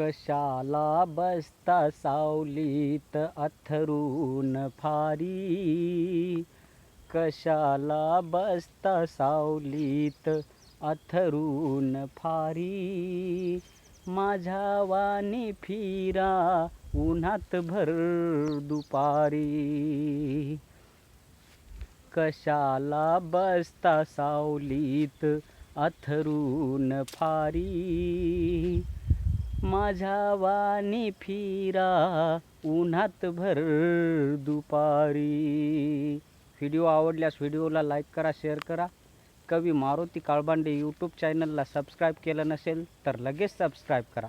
कशाला बसता सावलीत अथरून फारी. कशाला बसता सावलीत अथरून फारी. माझ्या वाणी फिरा उन्हात भर दुपारी. कशाला बसता सावलीत अथरून फारी. माझ्या वाणी फिरा उन्हात भर दुपारी. व्हिडिओ आवडल्यास व्हिडिओला लाईक करा शेअर करा. कवी मारुती काळबांडे यूट्यूब चॅनलला सबस्क्राईब केलं नसेल तर लगेच सबस्क्राईब करा.